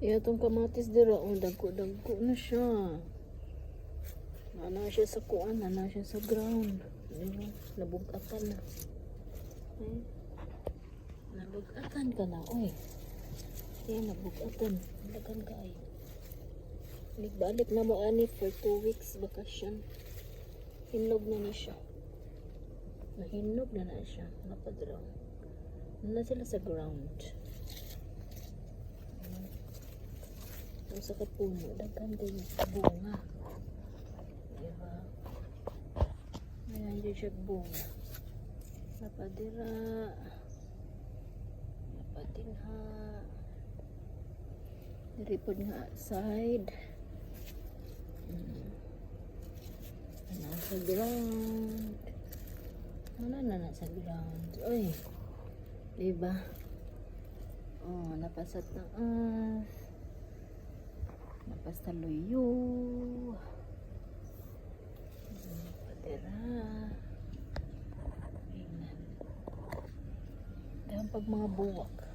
Iya tong kamatis dira oh dagko-dagko na siya. Nana siya sa kuan, nana siya sa ground. Diba? Nabugatan na. Eh? Nabugatan ka na, oy. Kaya nabugatan. Dagan ka ay. Balik na mo ani for two weeks bakasyon. Hinog na ni siya. Nahinog na na siya. Napadraw. Na sila sa ground. Ang sa kapuno, daghan din bunga. Diba? Ayan dyan siya bunga. Napadira. Napadinha. Diripod nga side. Mm. Nasa ground. Ano na nasa ground? Uy. Diba? Oh, napasat na ah. Napasta luyo. Hmm, Padera. Ayan. Dahan pag mga buwak.